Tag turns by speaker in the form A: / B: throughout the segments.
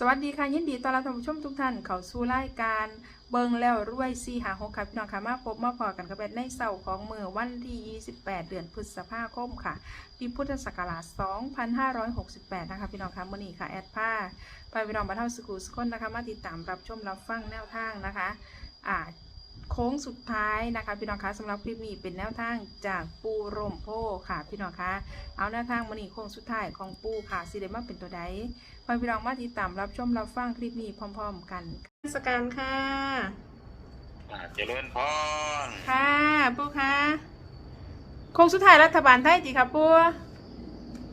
A: สวัสดีค่ะยินดีต้อนรับท่านผู้ชมทุกท่านเข้าสู่รายการเบิงแล้วรวยซีหาหกค่ะพี่น้องค่ะมาพบมาพอกันกับแบในเสาร์ของมือวันที่28 เดือนพฤษภาคมค่ะปีพุทธศักราช 2568 นะคะพี่น้องค่ะมื่อนี้ค่ะแอดผ้าไปพี่น้องมาเท่าสกูสคนนะคะ มาติดตามรับชมรับฟังแนวทางนะคะอ่า โค้งสุดท้ายนะคะ พี่น้องคะสำหรับคลิปนี้เป็นแนวทางจากปูร่มโพค่ะพี่น้องคะเอาแนวทางมื่อนี้โค้งสุดท้ายของปูค่ะสิเดมาเป็นตัวใดไปพี่น้องมาติดตามรับชมรับฟังคลิปนี้พร้อม ๆ กันสการค่ะ
B: อ่าเจริญพร
A: ค่ะปูค่ะโคงสุดท้ายรัฐบาลไทยจีค่ะปู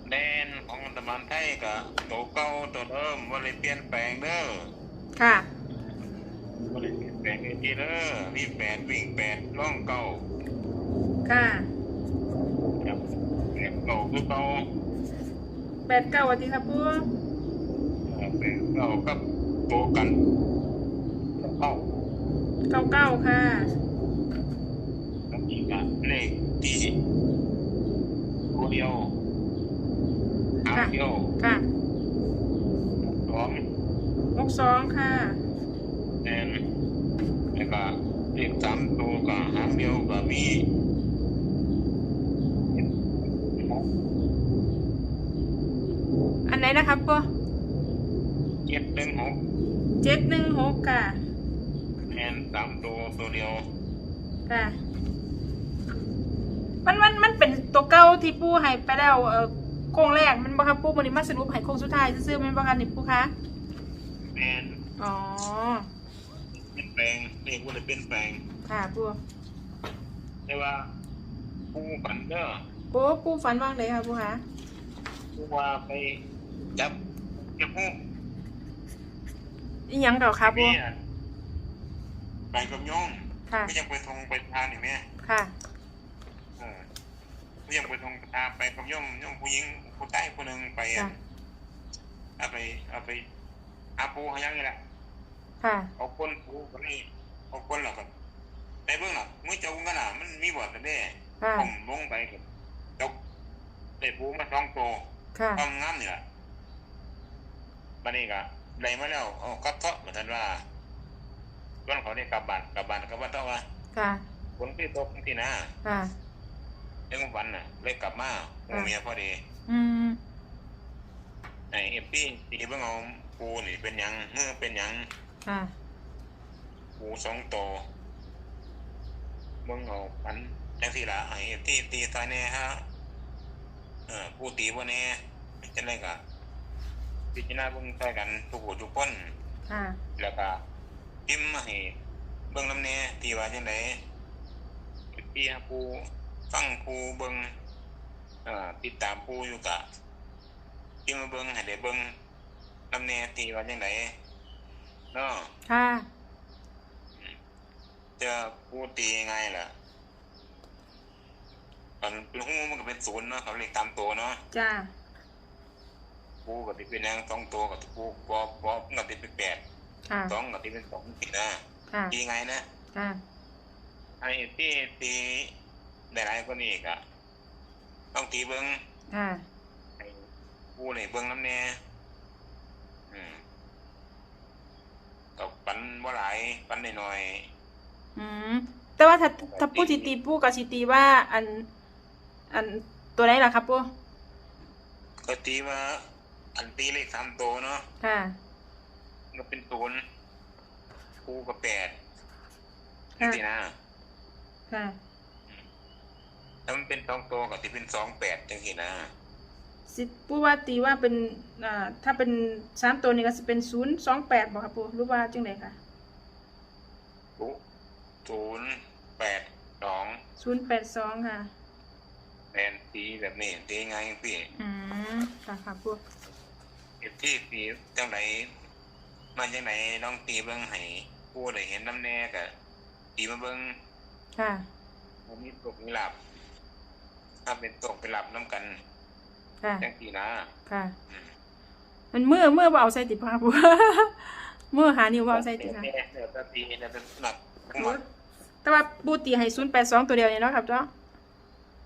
B: แดนของรัฐบาลไทยกับตัวเก่าตัวเดิมว่าเลยเปลี่ยนแปลงเด้อ
A: ค่ะ
B: ว่าเลยเปลี่ยน แปลงอีกทีเด้อมีแปดวิ่งแปดร่องเก่า
A: ค่ะ
B: ครับแปดเก่าคือเก่า
A: แปดเก้าวันทีค่ะปู
B: อ่าแปดเก่ากับตัวกันเก่า
A: เก้าเก้าค่ะ
B: แล้วอีกอะเลขที่ตัวเดียวหางเดียว
A: ค่ะ
B: สอง
A: หกสองค่ะ
B: แดน แล้วก็เลขสามตัวกับหางเดียวก็มี
A: อันไหนนะคะปู
B: เจ็ดหนึ่งหก
A: เจ็ดหนึ่งหกค่ะ
B: แทนสามตัวตัวเดียว
A: ค่ะมันมันมันเป็นตัวเก้าที่ปูให้ไปแล้วเออโค้งแรกมันบ่ครับปูวันนี้มาสรุปให้โค้งสุดท้ายซื่อๆแมันบ่คะนี่ปูคะ
B: แทน
A: อ๋อ
B: เป็น แปลงเรียกว่าเลยเป็นแปลง
A: ค่ะปู
B: แต่ว่าผู้ฝันเด้อ
A: ปูปูฝันว่างเลยค่ะปูคะ
B: ผู้ว่าไปจับเก็บหู
A: อีหยังเก่าครับปู
B: แม่ไปกับโยม
A: ค่ะ
B: ไม่ยังไปทงไปทานนี่แม่
A: ค่ะ
B: เออไม่ยังไปทงไปทานไปกับโยมโยมผู้หญิงผู้ใต้คนหนึ่งไป
A: ค่ะ
B: เอาไปเอาไปอาปูเขายังไงแหละ
A: ค่ะ
B: เอาคนปูคนนี้เอาคนหรอกครับในเบื้องหลังมือเจ้ากันน่ะมันมีบทแต่แม่
A: ค่ะ
B: ผมลงไปกับจกได้ปูมาสองตัว
A: ค่ะ
B: ความงามนี่แหละบันนี้ก็ได้มาแล้วเอากลับเถาะเหมือนกันว่าวันเขาได้กลับบ้านกลับบ้านกลับบ้านเถาะว่า
A: ค่ะ
B: ฝนที่ตกที่นา
A: ค่ะ
B: ในกลางวันน่ะ เลยกลับมาหมู่เมียพอดี
A: อืม
B: ไอ้เอฟพีตีเบิ่งเอาปูนี่เป็นหยังเมื่อเป็นหยัง
A: ค่ะ
B: ปูสองตัวเบิ่งเอาปันจังสี่ละไอ้เอฟทีตีตายแน่ฮะเออปูตีบ่แน่จังไดก็พิจารณาเบิ่งใส่กันทุกผู้ทุกคน
A: ค่ะ
B: แล้วก็พิมพ์มาให้เบิ่งนำแน่ที่ว่าจังไดพี่ฮะปูฟังปูเบิ่งเอ่อติดตามปูอยู่กะพิมพ์มาเบิ่งให้ได้เบิ่งนำแน่ที่ว่าจังได เนาะ
A: ค่ะ
B: จะปูตียังไงล่ะตอนเป็นหูมันก็เป็นศูนย์เนาะเขาเรียกตามตัวเนาะ
A: จ้า
B: ปูก็ติเป็นหยังสองตัวก็ติปูปอปอมันก็ติเป็นแปด
A: ค่ะ
B: สองก็ติเป็นสองติดนะ
A: ค่ะ
B: ตีไงนะ
A: ค่ะ
B: ไอ้ที่ตีได้หลายกว่านี้ก็ต้องตีเบิ้ง
A: ค่ะ
B: ไอ้ผู้นี่เบิ้งน้ำแน่อืม กับปันว่าหลายปันหน่อย
A: อืมแต่ว่าถ้าถ้าปูสิตีปูกับสิตีว่า อัน อันตัวไหนล่ะครับปู
B: ๆก็ตีว่า อันตีเลขสามตัวเนาะ
A: ค่ะ
B: ก็เป็นศูนย์ผู้ก็แปด
A: ค่ะ
B: นี่นะ
A: ค่ะ
B: ถ้ามันเป็นสองตัวก็ที่เป็นสองแปดจังสินะ
A: สิปูว่าตีว่าเป็นอ่าถ้าเป็นสามตัวนี้ก็จะเป็นศูนย์สองแปดบอกครับปูรู้ว่าจังไดค่ะ
B: ศูนย์แปดสอง
A: ศูนย์แปดสองค่ะ
B: แทนตีแบบนี้ตีไงพี่
A: อืมค่ะค่ะปู
B: เอฟที่ตีจังไหนมาจังไหนลองตีเบิ้งให้ผู้ได้เห็นน้ำแน่กะตีมาเบิ้ง
A: ค่ะ
B: มันมีตกมีหลับ ถ้าเป็นตกเป็นหลับน้ำกัน
A: ค่ะ
B: จังสีนะ
A: ค่ะ
B: อืม
A: มันเมื่อเมื่อว่าเอาใส่ติดพังปูเมื่อหานิ้วว่าเอาใส่ติดค่ะ
B: แน่ๆเดี๋ยวจะตีเดี๋ยวจะหนักทั้งหมด
A: แต่ว่าปูตีให้ศูนย์แปดสองตัวเดียวเนี่ยเนาะครับเจ้า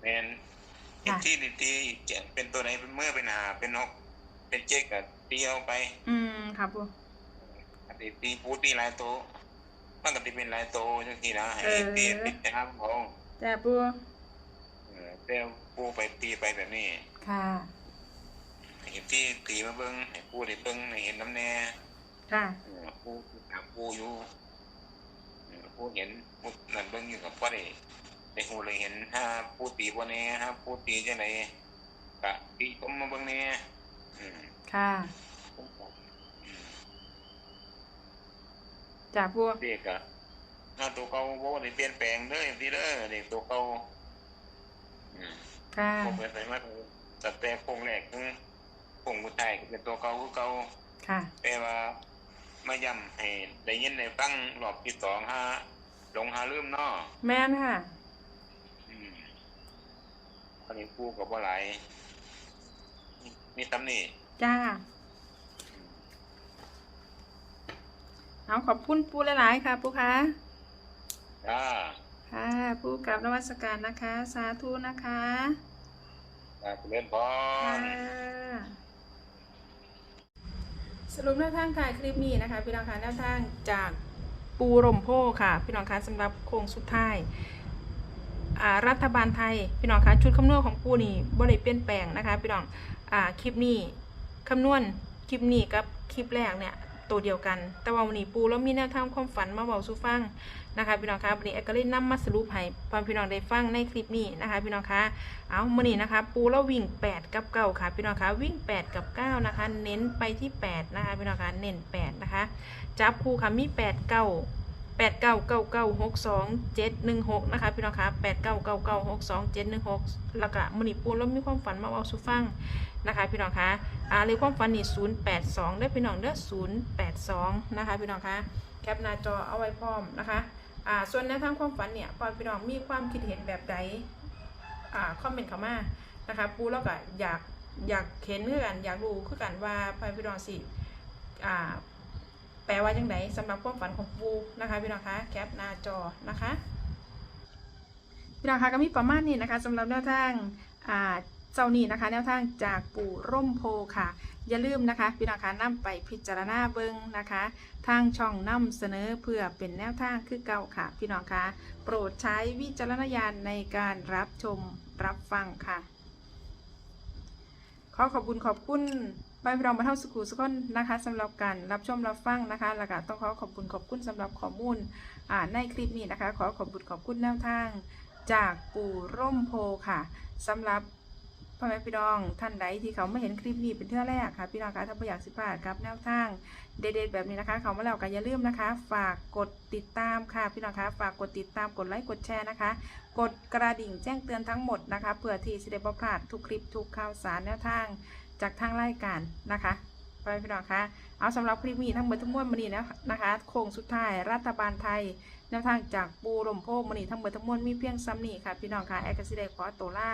B: แมนเอฟที่ตีตีอีกเจ็ดเป็นตัวไหนเป็นเมื่อเป็นหาเป็นนกเป็นเจ๊กกับตีเอาไป
A: อืมค่ะปู
B: อันนี้ตีปูตีหลายโตวมันก็ตีเป็นหลายโตวจังซี่นะให้
A: เออ
B: ตีตีแต่ห้ามเขา
A: จ้าปู
B: เออแต่ปูไปตีไปแบบนี้
A: ค่ะ
B: ให้เห็นที่ตีมาเบิ่งให้ปูได้เบิ่งให้เห็นน้ำแน่
A: ค่ะ
B: เออปูถามปูอยู่เออปูเห็นปูนั่นเบิ่งอยู่กับบ่ได้ได้ฮู้เลยเห็นถ้าปูตีบ่แน่ถ้าปูตีจังไดก็ตีผมมาเบิ่งแน่อืม
A: ค่ะ
B: ผมก็อืม
A: จ้าปู
B: เด็กอะถ้าตัวเก่าบ่ได้เปลี่ยนแปลงเด้อพี่เด้อเด็กตัวเก่าอืม
A: ค่ะ
B: ผมเป็นไปมา ตั้งแต่โครงแรกถึงโครงสุดท้ายก็เป็นตัวเก่าคือเก่า
A: ค่ะ
B: แต่ว่ามาย้ำให้ได้ยินได้ฟังรอบที่สองหาหลงหาลืมเนาะ
A: แม่นค่ะ
B: อืมอันนี้ปูกับบ่หลายมีตำหนิ
A: จ้า เอาขอบคุณปูหลายๆค่ะปูคะ
B: จ้า
A: ค่ะ ปูกราบนวัสการนะคะ สาธุนะคะ
B: จ้าเล่นพ
A: ค่ะ
B: ร
A: สรุปแนวทางค่ะคลิปนี้นะคะ พี่น้องคะแนวทางจากปูรมโพค่ะ พี่น้องคะสำหรับโค้งสุดท้ายอ่ารัฐบาลไทย พี่น้องคะชุดคำนวณของปูนี่บ่ได้เปลี่ยนแปลงนะคะ พี่น้องอ่าคลิปนี้คำนวณคลิปนี้กับคลิปแรกเนี่ย ตัวเดียวกัน แต่ว่าวันนี้ปูแล้วมีแนวทางความฝันมาบอกสู่ฟังนะคะพี่น้องคะวันนี้แอกก็เลยนำมาสรุปให้พอพี่น้องได้ฟังในคลิปนี้นะคะพี่น้องคะเอามื่อนี้นะคะ ปูแล้ววิ่ง 8 กับเก้าค่ะพี่น้องคะวิ่ง 8 กับ 9 นะคะ เน้นไปที่ 8 นะคะพี่น้องคะเน้น 8 นะคะ จับคู่ค่ะมี8 9 8 9 9 9 6 2 7 1 6 นะคะ พี่น้องคะ8 9 9 9 6 2 7 1 6 แล้วก็มื่อนี้ปูแล้วมีความฝันมาเอาสู่ฟัง นะคะพี่น้องคะอ่าเลยความฝันนี่082ได้อพี่น้องเด้อ082นะคะพี่น้องคะแคปหน้าจอเอาไว้พร้อมนะคะอ่าส่วนในทางความฝันเนี่ยปอพี่น้องมีความคิดเห็นแบบใดอ่าคอมเมนต์เข้ามานะคะปูแล้วก็อยากอยากเห็นคือกันอยากรู้คือกันว่าปอพี่น้องสิอ่าแปลว่าจังไดสำหรับความฝันของปูนะคะพี่น้องคะแคปหน้าจอนะคะพี่น้องคะก็มีประมาณนี้นะคะสำหรับแนวทางอ่า เจ้านี้นะคะ แนวทางจากปู่ร่มโพค่ะ อย่าลืมนะคะ พี่น้องคะนำไปพิจารณาเบิ่งนะคะ ทางช่องนำเสนอเพื่อเป็นแนวทางคือเก่าค่ะ พี่น้องคะโปรดใช้วิจารณญาณในการรับชมรับฟังค่ะ ขอขอบคุณขอบคุณไปพี่น้องมาเท่าสุขุสุขนนะคะสำหรับการรับชมรับฟังนะคะ แล้วก็ต้องขอขอบคุณขอบคุณสำหรับข้อมูลอ่าในคลิปนี้นะคะ ขอขอบคุณขอบคุณแนวทาง จากปู่ร่มโพค่ะสำหรับ พ่อแม่พี่น้องท่านใดที่เขาไม่เห็นคลิปนี้เป็นเทื่อแรกค่ะ พี่น้องคะถ้าไม่อยากสิพลาดกับแนวทางเด็ดๆแบบนี้นะคะ เขามาแล้วก็อย่าลืมนะคะ ฝากกดติดตามค่ะ พี่น้องคะฝากกดติดตามกดไลค์กดแชร์นะคะ กดกระดิ่งแจ้งเตือนทั้งหมดนะคะเพื่อที่จะได้บ่พลาดทุกคลิปทุกข่าวสารแนวทางจากทางรายการนะคะ ไปพี่น้องคะเอาสำหรับคลิปนี้ทั้งหมดทั้งมวลมันนี้นะนะคะโค้งสุดท้ายรัฐบาลไทยแนวทางจากปูลมโพมันนี้ทั้งหมดทั้งมวลมีเพียงซ้ำนี่ค่ะ พี่น้องคะแอคกซิเดขอตัวล่า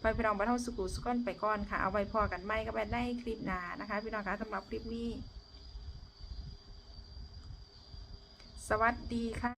A: ไปพี่น้องบ้านเท่าสุกุสุกอนไปก่อนค่ะ เอาไว้พอกันไม่ก็ไปได้คลิปหน้านะคะ พี่น้องคะสำหรับคลิปนี้ สวัสดีค่ะ